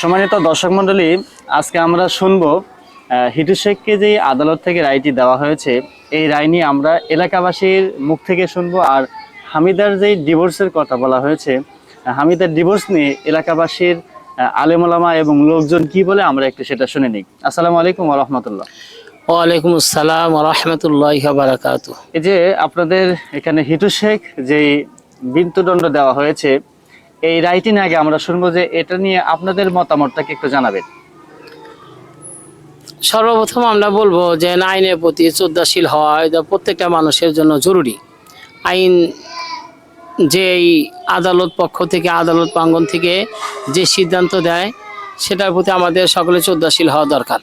সম্মানিত দর্শক মণ্ডলী আজকে আমরা শুনব হিটু শেখকে যে আদালত থেকে রায়টি দেওয়া হয়েছে এই রায় নিয়ে আমরা এলাকাবাসীর মুখ থেকে শুনব আর হামিদার যে ডিভোর্সের কথা বলা হয়েছে হামিদার ডিভোর্স নিয়ে এলাকাবাসীর আলেমোলামা এবং লোকজন কি বলে আমরা একটু সেটা শুনে নিই। আসসালামু আলাইকুম রহমতুল্লাহ। ওয়ালাইকুম আসসালাম রহমতুল্লাহ বারাকাত এই যে আপনাদের এখানে হিটু শেখ যে মৃত্যুদণ্ড দেওয়া হয়েছে এই নিয়ে আগে আমরা শুনব যে এটা নিয়ে আপনাদের মতামতটাকে একটু জানাবেন। সর্বপ্রথম আমরা বলব যে আইনের প্রতি শ্রদ্ধাশীল হওয়া এটা প্রত্যেকটা মানুষের জন্য জরুরি। আইন যেই আদালত পক্ষ থেকে, আদালত প্রাঙ্গন থেকে যে সিদ্ধান্ত দেয়, সেটার প্রতি আমাদের সকলে শ্রদ্ধাশীল হওয়া দরকার।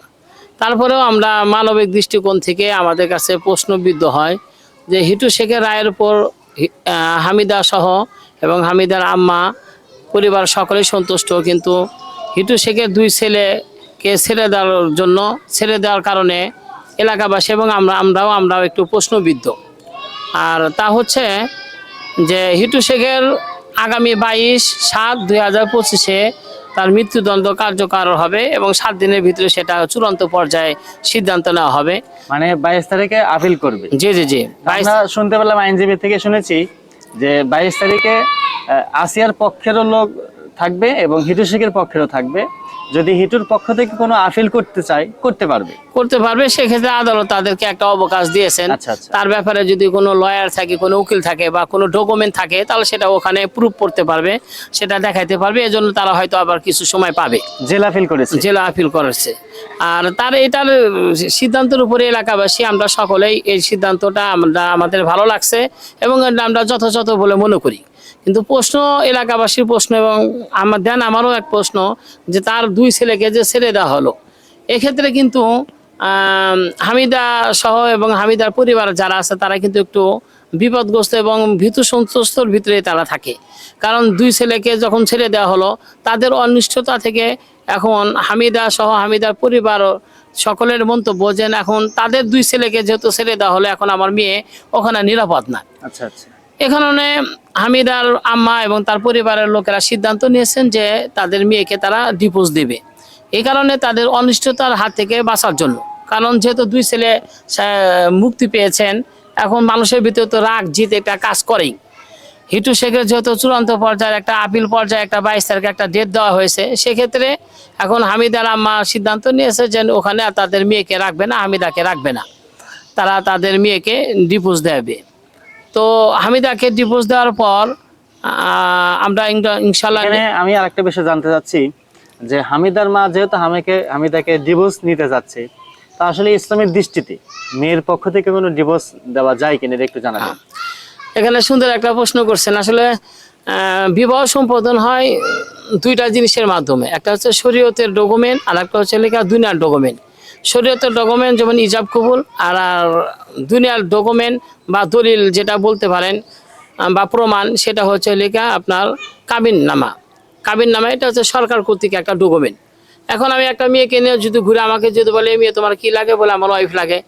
তারপরেও আমরা মানবিক দৃষ্টিকোণ থেকে আমাদের কাছে প্রশ্নবিদ্ধ হয় যে হিটু শেখের রায়ের উপর হামিদা সহ এবং হামিদার আম্মা পরিবার সকলেই সন্তুষ্ট কিন্তু হিটু শেখের দুই ছেলেকে ছেড়ে দেওয়ার জন্য ছেড়ে দেওয়ার কারণে এলাকাবাসী এবং আমরা আমরাও আমরাও একটু প্রশ্নবিদ্ধ। আর তা হচ্ছে যে হিটু শেখের আগামী বাইশ সাত দুই হাজার পঁচিশে তার মৃত্যুদণ্ড কার্যকর হবে এবং সাত দিনের ভিতরে সেটা চূড়ান্ত পর্যায়ে সিদ্ধান্ত নেওয়া হবে। মানে বাইশ তারিখে আপিল করবে। জি জি জি। শুনতে পেলাম আইনজীবী থেকে শুনেছি যে বাইশ তারিখে আসিয়ার পক্ষেরও লোক থাকবে এবং হিটু শেখের পক্ষেরও থাকবে। যদি হিটুর পক্ষ থেকে কোনো আপিল করতে চায় করতে পারবে। করতে পারবে সেক্ষেত্রে আদালত তাদেরকে একটা অবকাশ দিয়েছেন। আচ্ছা আচ্ছা। তার ব্যাপারে যদি কোনো লয়ার থাকে কোনো উকিল থাকে বা কোনো ডকুমেন্ট থাকে তাহলে সেটা ওখানে প্রুফ করতে পারবে সেটা দেখাইতে পারবে এজন্য তারা হয়তো আবার কিছু সময় পাবে। জেলা আপিল করেছে। জেলা আপিল করেছে। আর তার এটার সিদ্ধান্তের উপরে এলাকাবাসী আমরা সকলেই এই সিদ্ধান্তটা আমরা আমাদের ভালো লাগছে এবং আমরা যথাযথ বলে মনে করি। কিন্তু প্রশ্ন এলাকাবাসীর প্রশ্ন এবং আমার, দেন আমারও এক প্রশ্ন যে তার দুই ছেলেকে যে ছেড়ে দেওয়া হলো। এক্ষেত্রে কিন্তু হামিদা সহ এবং হামিদার পরিবার যারা আছে, তারা কিন্তু একটু বিপদগ্রস্ত এবং ভীতু সন্তুষ্টর ভিতরে তারা থাকে। কারণ দুই ছেলেকে যখন ছেড়ে দেওয়া হলো, তাদের অনিষ্টতা থেকে এখন হামিদা সহ হামিদার পরিবার সকলের মন্তব্য যে এখন তাদের দুই ছেলেকে যেহেতু ছেড়ে দেওয়া হলো, এখন আমার মেয়ে ওখানে নিরাপদ না। আচ্ছা আচ্ছা। এখানে হামিদার আম্মা এবং তার পরিবারের লোকেরা সিদ্ধান্ত নিয়েছেন যে তাদের মেয়েকে তারা ডিপোজ দেবে। এই কারণে তাদের অনিষ্টতার হাত থেকে বাঁচার জন্য। কারণ যেহেতু দুই ছেলে মুক্তি পেয়েছেন, এখন মানুষের ভিতরে তো রাগ জিত একটা কাজ করেই। হিটু শেখের যেহেতু চূড়ান্ত পর্যায়ে একটা আপিল পর্যায়ে একটা বাইশ তারিখে একটা ডেট দেওয়া হয়েছে, সেক্ষেত্রে এখন হামিদার আম্মা সিদ্ধান্ত নিয়েছে যে ওখানে তাদের মেয়েকে রাখবে না, হামিদাকে রাখবে না। তারা তাদের মেয়েকে ডিপোজ দেবে। তো হামিদাকে ডিভোর্স দেওয়ার পর আমরা ইনশাল্লাহ আমি আরেকটা বিষয় জানতে চাচ্ছি যে হামিদার মা যেহেতু হামিকে হামিদাকে ডিভোর্স নিতে যাচ্ছে তা আসলে ইসলামের দৃষ্টিতে মেয়ের পক্ষ থেকে কোনো ডিভোর্স দেওয়া যায় কিনা একটু জানাবেন। এখানে সুন্দর একটা প্রশ্ন করছেন আসলে বিবাহ সম্পাদন হয় দুইটা জিনিসের মাধ্যমে একটা হচ্ছে শরীয়তের ডকুমেন্ট আর একটা হচ্ছে লেখা দুনিয়ার ডকুমেন্ট শরীয়তের ডকুমেন্ট যেমন ইজাব কবুল আর আর দুনিয়ার ডকুমেন্ট বা দলিল যেটা বলতে পারেন বা প্রমাণ, সেটা হচ্ছে লেখা আপনার কাবিন নামা কাবিন নামা এটা হচ্ছে সরকার কর্তৃক একটা ডকুমেন্ট এখন আমি একটা মেয়েকে নিয়ে যদি ঘুরে আমাকে যদি বলে, "এই মেয়ে, তোমার কি লাগে? বলে, আমার ওয়াইফ লাগে।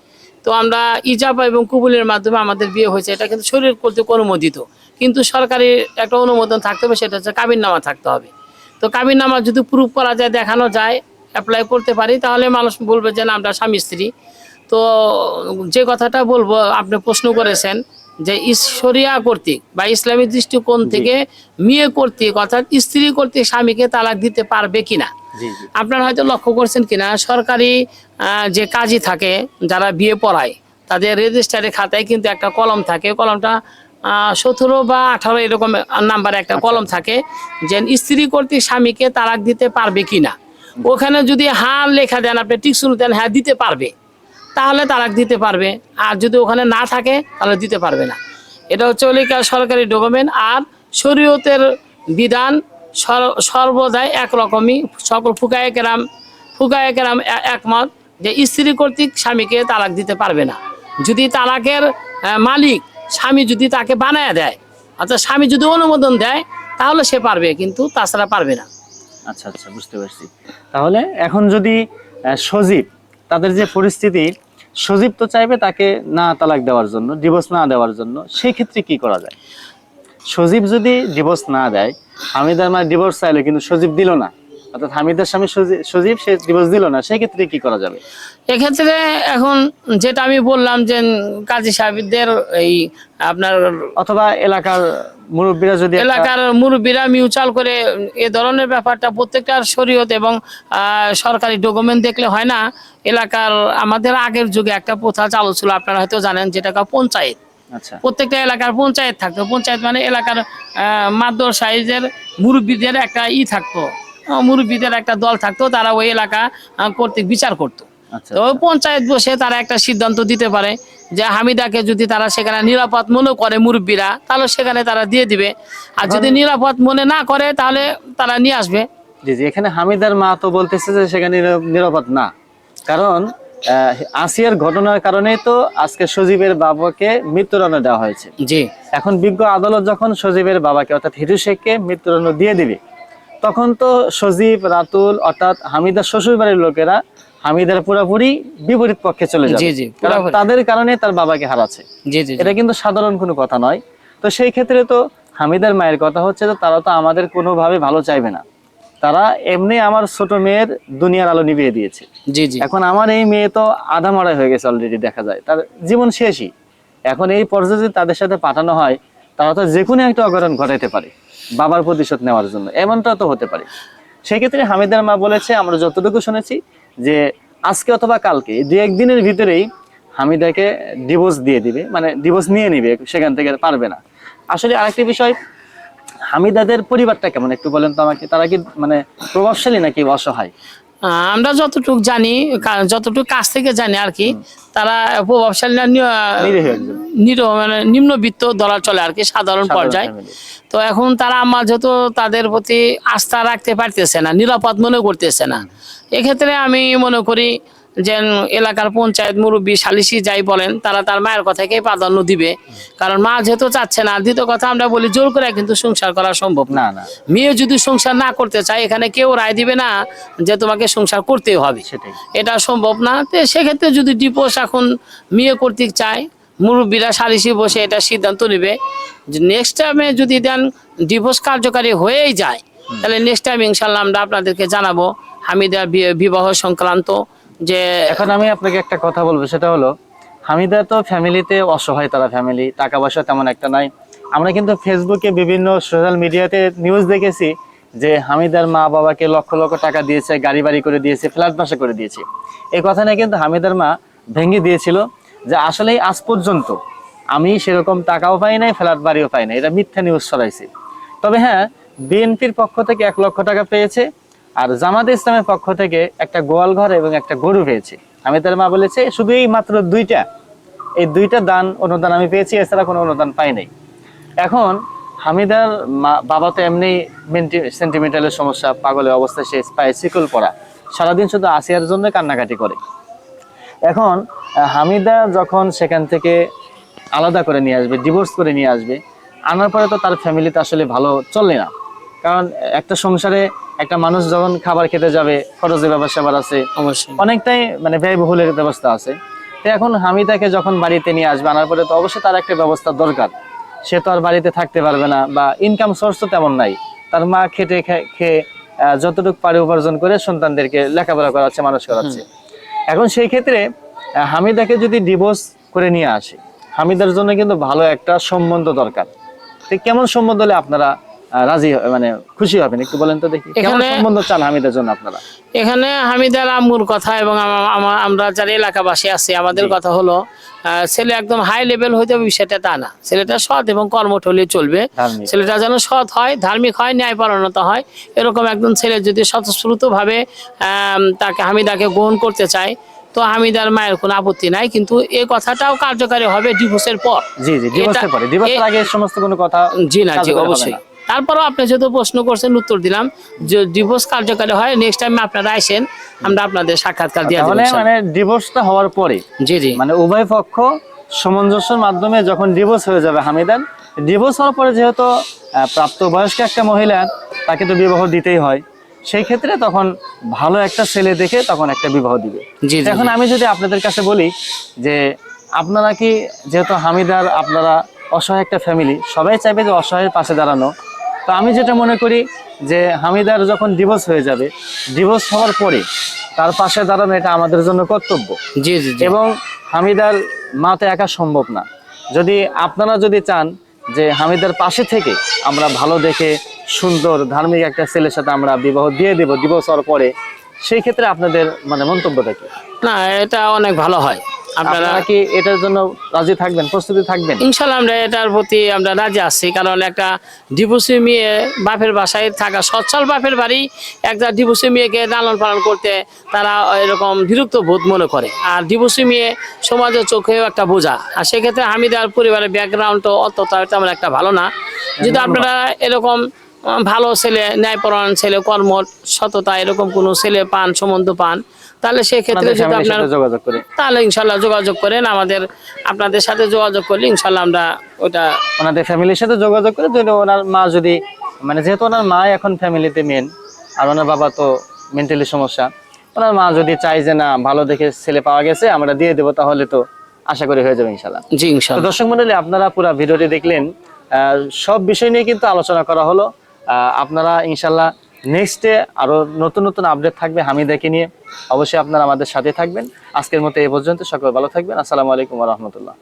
তো আমরা ইজাবা এবং কুবুলের মাধ্যমে আমাদের বিয়ে হয়েছে। এটা কিন্তু শরীর কর্তৃক অনুমোদিত। কিন্তু সরকারি একটা অনুমোদন থাকতে হবে, সেটা হচ্ছে কাবিননামা থাকতে হবে। তো কাবিননামা যদি প্রুফ করা যায়, দেখানো যায় অ্যাপ্লাই করতে পারি তাহলে মানুষ বলবে যে না আমরা স্বামী স্ত্রী। তো যে কথাটা বলব আপনি প্রশ্ন করেছেন যে ঈশ্বরিয়া কর্তৃক বা ইসলামী দৃষ্টিকোণ থেকে মেয়ে কর্তৃক অর্থাৎ স্ত্রী কর্তৃক স্বামীকে তালাক দিতে পারবে কিনা আপনারা হয়তো লক্ষ্য করছেন কিনা সরকারি যে কাজী থাকে যারা বিয়ে পড়ায় তাদের রেজিস্টারের খাতায় কিন্তু একটা কলম থাকে। কলমটা সতেরো বা আঠারো এরকম নাম্বারে একটা কলম থাকে যে স্ত্রী কর্তৃক স্বামীকে তালাক দিতে পারবে কিনা ওখানে যদি হ্যাঁ লেখা দেন, আপনি টিক শুরু দেন হ্যাঁ দিতে পারবে। তাহলে তালাক দিতে পারবে। আর যদি ওখানে না থাকে, তাহলে দিতে পারবে না। এটা হচ্ছে ওলিকা সরকারি ডকুমেন্ট। আর শরীয়তের বিধান সর- সর্বদাই একরকমই। সকল ফুকায় কেরাম ফুকায় কেরাম একমত যে স্ত্রী কর্তৃক স্বামীকে তালাক দিতে পারবে না। যদি তালাকের মালিক স্বামী যদি তাকে বানায় দেয়, অর্থাৎ স্বামী যদি অনুমোদন দেয়, তাহলে সে পারবে, কিন্তু তাছাড়া পারবে না। আচ্ছা আচ্ছা বুঝতে পারছি। তাহলে এখন যদি সজীব, তাদের যে পরিস্থিতি, সজীব তো চাইবে তাকে না তালাক দেওয়ার জন্য ডিভোর্স না দেওয়ার জন্য সেই ক্ষেত্রে কি করা যায়? সজীব যদি ডিভোর্স না দেয় আমি তার মানে ডিভোর্স চাইলো, কিন্তু সজীব দিল না অর্থাৎ হামিদের স্বামী সজীব- সে ডিভোর্স দিল না সেই ক্ষেত্রে কি করা যাবে? এক্ষেত্রে এখন যেটা আমি বললাম যে কাজী সাহেবদের এই আপনার অথবা এলাকার মুরব্বীরা যদি এলাকার মুরব্বীরা মিউচুয়াল করে এ ধরনের ব্যাপারটা প্রত্যেকটার শরীয়ত এবং সরকারি ডকুমেন্ট দেখলে হয় না এলাকার আমাদের আগের যুগে একটা প্রথা চালু ছিল আপনারা হয়তো জানেন যেটাকে পঞ্চায়েত। আচ্ছা। প্রত্যেকটা এলাকার পঞ্চায়েত থাকতো পঞ্চায়েত মানে এলাকার মাদ্দর সাইজের মুরব্বীদের একটা ই থাকতো মুরব্বীদের একটা দল থাকতো তারা ওই এলাকা কর্তৃক বিচার করতো। আচ্ছা তো ওই পঞ্চায়েত বসে তারা একটা সিদ্ধান্ত দিতে পারে যে হামিদাকে যদি তারা সেখানে নিরাপদ মনে করে মুরব্বীরা তাহলে সেখানে তারা দিয়ে দিবে। আর যদি নিরাপদ মনে না করে তাহলে তারা নিয়ে আসবে। জি জি এখানে হামিদার মা তো বলতেছে যে সেখানে নিরাপদ না। কারণ আসিয়ার ঘটনার কারণে তো আজকে সজীবের বাবাকে মৃত্যুদণ্ড দেওয়া হয়েছে। জি। এখন বিজ্ঞ আদালত যখন সজীবের বাবাকে অর্থাৎ হিরু শেখকে মৃত্যুদণ্ড দিয়ে দিবে তখন তো সজীব রাতুল অর্থাৎ হামিদার শ্বশুর বাড়ির লোকেরা হামিদার পুরোপুরি বিপরীত পক্ষে চলে যাবে। জি, জি, তাদের কারণে তার বাবাকে হারাচ্ছে। জি জি জি। এটা কিন্তু সাধারণ কোনো কথা নয়। তো সেই ক্ষেত্রে তো হামিদার মায়ের কথা হচ্ছে যে তারা তো আমাদের কোনোভাবে ভালো চাইবে না। তারা এমনি আমার ছোট মেয়ের দুনিয়ার আলো নিভিয়ে দিয়েছে। জি জি। এখন আমার এই মেয়ে তো আধা মারা হয়ে গেছে অলরেডি দেখা যায়। তার জীবন শেষই। এখন এই পর্যায়ে যদি তাদের সাথে পাঠানো হয় তারা তো যে কোনো একটা অঘটন ঘটাইতে পারে বাবার প্রতিশোধ নেওয়ার জন্য। এমনটা তো হতে পারে। সেক্ষেত্রে হামিদার মা বলেছে আমরা যতটুকু শুনেছি যে আজকে অথবা কালকে দু একদিনের ভিতরেই হামিদাকে ডিভোর্স দিয়ে দিবে মানে ডিভোর্স নিয়ে নিবে সেখান থেকে পারবে না। আসলে আরেকটি বিষয় হামিদাদের পরিবারটা কেমন একটু বলেন তো আমাকে? তারা কি মানে প্রভাবশালী নাকি অসহায়? আহ, আমরা যতটুকু জানি যতটুকু কাছ থেকে জানি আর কি তারা প্রভাবশালী না নি- নিরীহ একজন। নিরীহ মানে নিম্নবিত্ত দলা চলে আর কি সাধারণ পর্যায়ে। তো এখন তারা আমার যেহেতু তাদের প্রতি আস্থা রাখতে পারতেছে না নিরাপদ মনে করতেছে না। এক্ষেত্রে আমি মনে করি যে এলাকার পঞ্চায়েত মুরব্বী সালিসি যাই বলেন তারা তার মায়ের কথাকেই প্রাধান্য দিবে। কারণ মা যেহেতু চাচ্ছে না দ্বিতীয় কথা আমরা বলি জোর করে কিন্তু সংসার করা সম্ভব না। মেয়ে যদি সংসার না করতে চায় এখানে কেউ রায় দিবে না যে তোমাকে সংসার করতেই হবে। এটা সম্ভব না। তো সেক্ষেত্রে যদি ডিপোস এখন মেয়ে কর্তৃক চায় মুরব্বীরা সালিসি বসে এটা সিদ্ধান্ত নেবে যে নেক্সট টাইমে যদি দেন ডিভোর্স কার্যকারী হয়েই যায়, তাহলে নেক্সট টাইম ইনশাল্লাহ আমরা আপনাদেরকে জানাব হামিদা বিবাহ সংক্রান্ত যে এখন আমি আপনাকে একটা কথা বলব, সেটা হলো, হামিদা তো ফ্যামিলিতে অসহায় তারা ফ্যামিলি টাকা পয়সা তেমন একটা নাই। আমরা কিন্তু ফেসবুকে বিভিন্ন সোশ্যাল মিডিয়াতে নিউজ দেখেছি যে হামিদার মা বাবাকে লক্ষ লক্ষ টাকা দিয়েছে, গাড়ি বাড়ি করে দিয়েছে, ফ্ল্যাট বাসা করে দিয়েছে। এই কথা নিয়ে কিন্তু হামিদার মা ভেঙে দিয়েছিল। যে আসলে আজ পর্যন্ত আমি সেরকম টাকাও পাই নাই, ফ্ল্যাট বাড়িও পাই নাই। এটা মিথ্যা নিউজ ছড়াইছে। তবে হ্যাঁ বিএনপির পক্ষ থেকে এক লক্ষ টাকা পেয়েছে আর জামাত ইসলামের পক্ষ থেকে একটা গোয়াল ঘর এবং একটা গরু পেয়েছে। আমি তার মা বলেছে শুধু এই মাত্র দুইটা। এই দুইটা দান, অনুদান আমি পেয়েছি, এছাড়া কোনো অনুদান পাই নাই। এখন হামিদার বাবা তো এমনি সেন্টিমেন্টালের সমস্যা, পাগলের অবস্থা, সে পায়ে শিকল পড়া। সারাদিন শুধু আসিয়ার জন্য কান্নাকাটি করে। এখন হামিদা যখন সেখান থেকে আলাদা করে নিয়ে আসবে ডিভোর্স করে নিয়ে আসবে আনার পরে তো তার ফ্যামিলিতে আসলে ভালো চলে না। কারণ একটা সংসারে একটা মানুষ যখন খাবার খেতে যাবে খরচের ব্যাপার স্যাপার আছে অবশ্যই। অনেকটাই মানে ব্যয়বহুলের ব্যবস্থা আছে। তো এখন হামিদাকে যখন বাড়িতে নিয়ে আসবে আনার পরে তো অবশ্যই তার একটা ব্যবস্থা দরকার। সে তো আর বাড়িতে থাকতে পারবে না বা ইনকাম সোর্স তো তেমন নাই। তার মা খেটে খেয়ে যতটুকু পারে উপার্জন করে সন্তানদেরকে লেখাপড়া করাচ্ছে মানুষ করাচ্ছে। এখন সেই ক্ষেত্রে হামিদাকে যদি ডিভোর্স করে নিয়ে আসে, হামিদার জন্য কিন্তু ভালো একটা সম্বন্ধ দরকার। কেমন সম্বন্ধ হলে আপনারা রাজি মানে খুশি হবেন একটু বলেন তো দেখি। কেমন সম্বন্ধ চান হামিদার জন্য আপনারা? এখানে হামিদার আম্মুর কথা এবং আমা- আমা- আমরা যারা এলাকাবাসী আছি আমাদের কথা হলো ছেলে একদম হাই লেভেল হইতে হবে বিষয়টা তা না। ছেলেটা সৎ এবং কর্মঠ হলে চলবে। ছেলেটা যেন সৎ হয় ধার্মিক হয় ন্যায়পরায়ণতা হয় এরকম একজন ছেলে যদি স্বতঃস্ফূর্তভাবে তাকে হামিদাকে গ্রহণ করতে চায় তো হামিদার মায়ের কোনো আপত্তি নাই কিন্তু এই কথাটাও কার্যকারী হবে ডিভোর্সের পর। জি জি ডিভোর্সের পরে। ডিভোর্সের আগে সমস্ত কোনো কথা জি না জি অবশ্যই। তারপরও আপনি যেহেতু প্রশ্ন করছেন উত্তর দিলাম। যে ডিভোর্স কার্যকারী হয় নেক্সট টাইম আপনারা আসেন আমরা আপনাদের সাক্ষাৎকার দিয়ে দেবো মানে ডিভোর্সটা হওয়ার পরে জি জি। মানে উভয় পক্ষ সামঞ্জস্যের মাধ্যমে যখন ডিভোর্স হয়ে যাবে হামিদান ডিভোর্স হওয়ার পরে যেহেতু প্রাপ্তবয়স্ক একটা মহিলা তাকে তো বিবাহ দিতেই হয় সেই ক্ষেত্রে তখন ভালো একটা ছেলে দেখে তখন একটা বিবাহ দিবে। এখন আমি যদি আপনাদের কাছে বলি যে আপনারা কি যেহেতু হামিদার আপনারা অসহায় একটা ফ্যামিলি সবাই চাইবে যে অসহায়ের পাশে দাঁড়ানো তো আমি যেটা মনে করি যে হামিদার যখন ডিভোর্স হয়ে যাবে ডিভোর্স হওয়ার পরে তার পাশে দাঁড়ানো এটা আমাদের জন্য কর্তব্য। জি জি এবং হামিদার মাতে একা সম্ভব না। যদি আপনারা যদি চান যে হামিদার পাশে থেকে আমরা ভালো দেখে সুন্দর ধার্মিক একটা ছেলের সাথে আমরা বিবাহ দিয়ে দেব ডিভোর্স হওয়ার পরে সেই ক্ষেত্রে আপনাদের মানে মন্তব্যটা কি? না এটা অনেক ভালো হয়। আপনারা কি এটার জন্য রাজি থাকবেন প্রস্তুতি থাকবেন? ইনশাল্লাহ আমরা এটার প্রতি আমরা রাজি আছি কারণ একটা ডিভোর্সি মেয়ে বাপের বাসায় থাকা সচ্ছল বাপের বাড়ি একটা ডিভোর্সি মেয়েকে লালন পালন করতে তারা এরকম বিরক্ত বোধ মনে করে। আর ডিভোর্সি মেয়ে সমাজের চোখেও একটা বোঝা। আর সেক্ষেত্রে হামিদার পরিবারের ব্যাকগ্রাউন্ড তো অতটা তেমন একটা ভালো না। যদি আপনারা এরকম ভালো ছেলে ন্যায়পরায়ণ ছেলে কর্ম সততা এরকম কোনো ছেলে পান সম্বন্ধ পান তাহলে সেক্ষেত্রে যদি আপনার যোগাযোগ করে। তাহলে ইনশাল্লাহ যোগাযোগ করেন আমাদের আপনাদের সাথে যোগাযোগ করলে ইনশাল্লাহ আমরা ওটা ওনাদের ফ্যামিলির সাথে যোগাযোগ করে যদি ওনার মা যদি মানে যেহেতু ওনার মা এখন ফ্যামিলিতে মেন আর ওনার বাবা তো মেন্টালি সমস্যা ওনার মা যদি চাই যে না ভালো দেখে ছেলে পাওয়া গেছে আমরা দিয়ে দেবো তাহলে তো আশা করি হয়ে যাবে ইনশাল্লাহ জি ইনশাল্লাহ দর্শক মন্ডলী আপনারা পুরো ভিডিওটি দেখলেন। আহ, সব বিষয় নিয়ে কিন্তু আলোচনা করা হলো। আহ, আপনারা ইনশাল্লাহ নেক্সটে আরও নতুন নতুন আপডেট থাকবে হামিদাকে নিয়ে। অবশ্যই আপনারা আমাদের সাথে থাকবেন। আজকের মতো এই পর্যন্ত। সকল ভালো থাকবেন। আসসালামু আলাইকুম রহমতুল্লাহ।